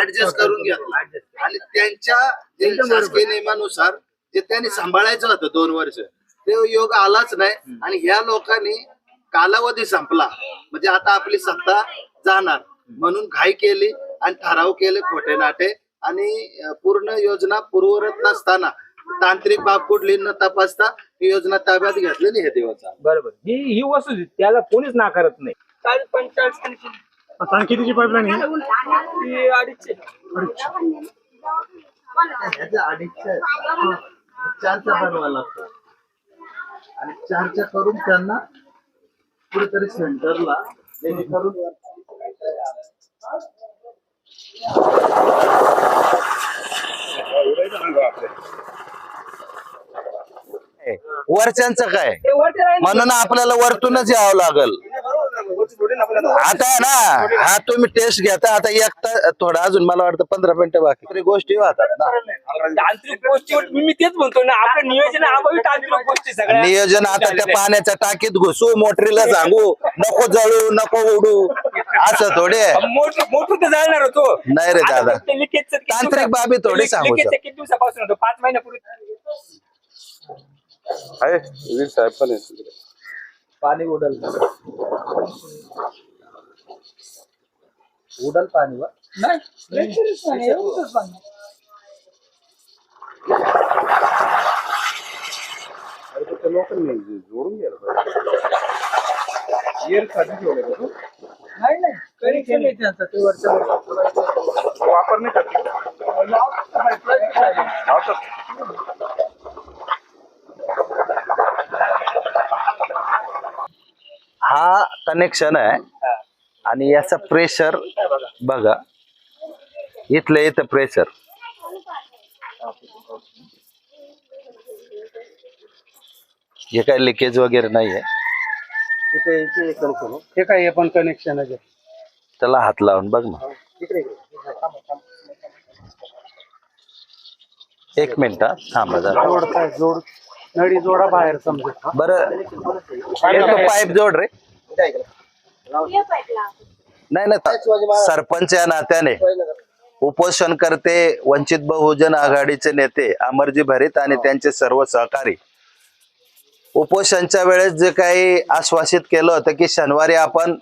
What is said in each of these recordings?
Adjust करून घेतला आणि त्यांच्या जे शासकीय नियमानुसार जे त्यांनी सांभाळायचं होतं दोन वर्ष ते योग आलाच नाही. आणि ह्या लोकांनी कालावधी संपला. म्हणजे आता आपली सत्ता जाणार. म्हणून घाई केली आणि ठराव केले खोटे नाटे. आणि पूर्ण योजना पूर्वरत नसताना तांत्रिक बाब कुठली न तपासता ही योजना ताब्यात घेतलेली हे दिवस बरोबर. ही ही वस्तू त्याला कोणीच नाकारत नाही. आता कितीची पाईपलाईन आहे? ती अडीचशे. अडीचशे. चारच्या बनवायला लागतं आणि चारच्या करून त्यांना कुठेतरी सेंटरला जेणेकरून वरच्यांचं काय? म्हणून आपल्याला वरतूनच यावं लागल. आता ना हा तुम्ही टेस्ट घेता आता एक ता- थोडं अजून मला वाटतं पंधरा मिनिटं बाकी. तरी गोष्टी वाहतात ना. तांत्रिक गोष्टी मी तेच म्हणतो ना आपलं नियोजन अभावी तांत्रिक गोष्टी सगळ्या. नियोजन आता त्या पाण्याच्या टाकीत घुसू मोटरीला सांगू नको जळू नको उडू असं थोडे मोठं तर जाणार होतो. नाही रे दादा. तांत्रिक बाबी थोडी सांगू. किती दिवसापासून होतं? पाच महिन्यापूर्वी आहे साहेब पण आहे. पाणी उडल. उडल पाणी वा. नाही लोकांनी जे- जोडून पाहिजे. साठी ना? नाही नाही. त्यांचं ते वरच्या वर. वापर नाही करते. लावतात. हा कनेक्शन आहे. आणि याचा प्रेशर बघा. इथलं इथं प्रेशर हे काय लिकेज वगैरे नाहीये. हे काय पण कनेक्शन आहे. त्याला हात लावून बघ मग एक मिनिट हा, थांबा जोड. नळी जोडा बाहेर समजा. बरं. पाईप जोड रे. नाही नाही सरपंच या नात्याने. उपोषण करते वंचित बहुजन आघाडीचे नेते अमरजी भरीत आणि त्यांचे सर्व सहकारी. उपोषणच्या वेळेस जे काही आश्वासित केलं होतं की शनिवारी आपण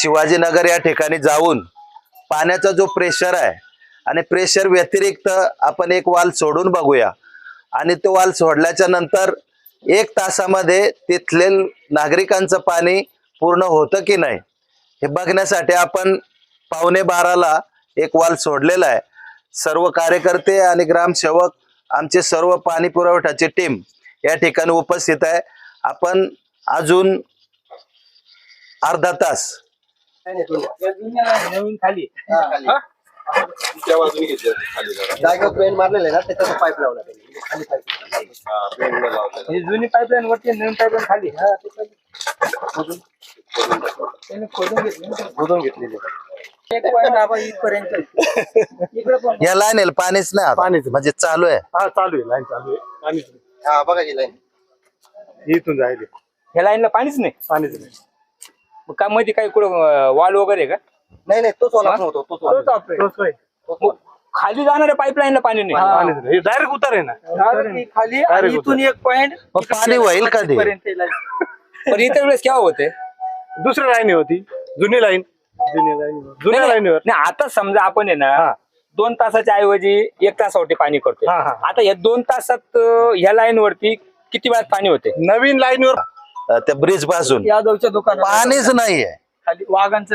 शिवाजीनगर या ठिकाणी जाऊन पाण्याचा जो प्रेशर आहे आणि प्रेशर व्यतिरिक्त आपण एक वाल सोडून बघूया. आणि तो वाल सोडल्याच्या नंतर एक तासामध्ये तिथले नागरिकांचं पाणी पूर्ण होतं की नाही हे बघण्यासाठी आपण पावणे बाराला एक वाल सोडलेला आहे. सर्व कार्यकर्ते आणि ग्रामसेवक आमचे सर्व पाणी पुरवठ्याची टीम या ठिकाणी उपस्थित आहे. आपण अजून अर्धा तास खाली. हा? त्या बाजूने घेतलं खाली जरा. जागेवर पेंट मारलेले ना त्याच्यात पाईप लावला हा, जुनी पाईपलाईन वरती नवीन पाईपलाईन खाली. हा, ते खाली. त्यांनी खोदून घेतली ना. खोदून घेतलेले. एक point आबा इथपर्यंत. इकडे पण. या लाईन पाणीच नाही आता. पाणीच. म्हणजे चालू आहे. हा चालू आहे. लाईन चालू आहे. पाणीच नाही. हा बघा ही लाईन इथून जायले. ह्या लाईनला पाणीच नाही? पाणीच नाही. मग का मध्ये काही कुठं वॉल वगैरे आहे का? नाही नाही तोच वाला नव्हतो तोच वाला. तोच. मग खाली जाणाऱ्या पाईपलाईनला पाणी नाही. डायरेक्ट उतार आहे ना. खाली आणि इथून एक मग पाणी होईल कधी? पण इतर वेळेस केव्हा होते? दुसरी लाईन होती. जुनी लाईन जुनी लाईन जुन्या नाही, लाईनीवर नाही आता समजा आपण आहे ना हा. दोन तासाच्या ऐवजी एक तासावरती पाणी करतो हा, हा. आता या दोन तासात अं, ह्या लाईन वरती किती वेळात पाणी होते? नवीन लाईनवर अं, त्या ब्रिजपासून. यादवच्या दुकानात. पाणीच नाहीये. खाली वाघांचं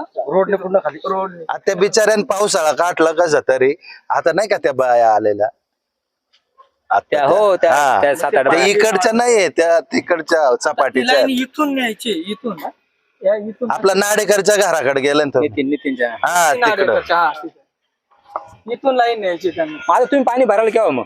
रोडने पूर्ण खाली. रोड आता त्या बिचाऱ्यानं पावसाळा काढला कसं तरी. आता नाही का त्या बाया आलेल्या? त्या- हो, त्या- हा. त्या सात आठ त्या. इकडच्या नाहीये त्या तिकडच्या चपाटीच्या. इथून न्यायची इथून ना? या इथून आपला नाडेकरच्या घराकडे गेलं ना तो. नितीन नितीनच्या. हा तिकडं. इथून लाईन न्यायची त्यांना. आता तुम्ही पाणी भरायला केव्हा मग?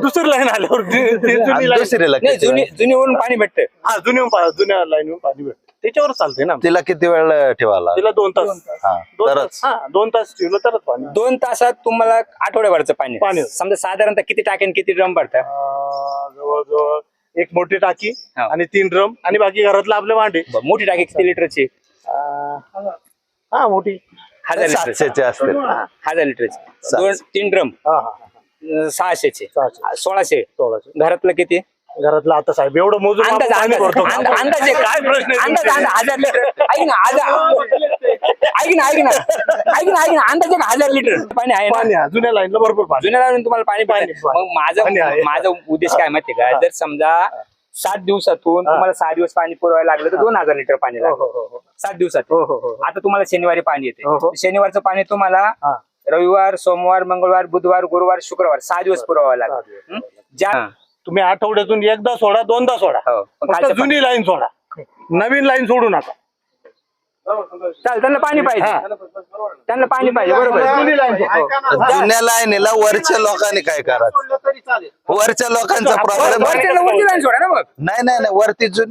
दुसरी लाईन आल्यावर. ती- ती जुनी आणि लाईन दुसरीला नाही किती जुनी वेळ? जुनीवरून पाणी भेटतं. हा जुन्या पा- जुन्या लाईनवर पाणी भेटते. त्याच्यावर चालते ना. तिला किती वेळ ठेवायला? तिला दोन तास. हा दोन तरच. तास हा दोन तास ठेवलं तरच पाणी दोन तासात तुम्हाला आठवड्याभरचं पाणी पाणी. समजा साधारणतः किती टाक्यान किती ड्रम भरतात अं, जवळजवळ एक मोठी टाकी हा. आणि तीन ड्रम आणि बाकी घरातलं आपले भांडे. बरं, मोठी टाकी किती लिटरची? अं, हा मोठी. हजार लिटर सातशेचे असतील. हजार लिटरचे. दोन तीन ड्रम. हा हा सहाशेचे. सहाशे. सोळाशे. सोळाशे. घरातलं किती? घरातलं आता साहेब एवढं मोजून अंदाज पाणी अंदाज भरतो अंदाज- अंदाजे काय प्रश्न आहे अंदाज तुमचे? अंदाज हजार लिटर. ऐक ना हजार ऐक ना ऐक ना. ऐक ना ऐक ना. अंदाजे का हजार लिटर. पाणी आहे पाणी ना आहे. जुन्या लाईनला भरपूर पाणी. जुन्या लावून तुम्हाला पाणी पाहिजे पाणी. मग माझं आहे. माझा उद्देश काय माहितीये का? जर समजा सात दिवसातून तुम्हाला सहा दिवस पाणी पुरवायला लागलं तर दोन हजार लिटर पाणी हो, लागलं हो, हो, सात दिवसात. हो, हो, हो. आता तुम्हाला शनिवारी पाणी हो, हो. येते शनिवारचं पाणी तुम्हाला हा. रविवार सोमवार मंगळवार बुधवार गुरुवार शुक्रवार सहा दिवस पुरवावं लागेल. हं? ज्या तुम्ही आठवड्यातून एकदा सोडा दोनदा सोडा. हो. पण फक्त खालचं जुनी लाईन सोडा. नवीन लाईन सोडू नका. चाल त्यांना पाणी पाहिजे. त्यांना पाणी पाहिजे बरोबर. आहे. जुनी लाईन सोडा. जुन्या लाईनीला वरच्या लोकांनी काय करायचं? वरच्या लोकांचा प्रॉब्लेम लाईन सोडा ना मग. नाही नाही नाही वरती जुनी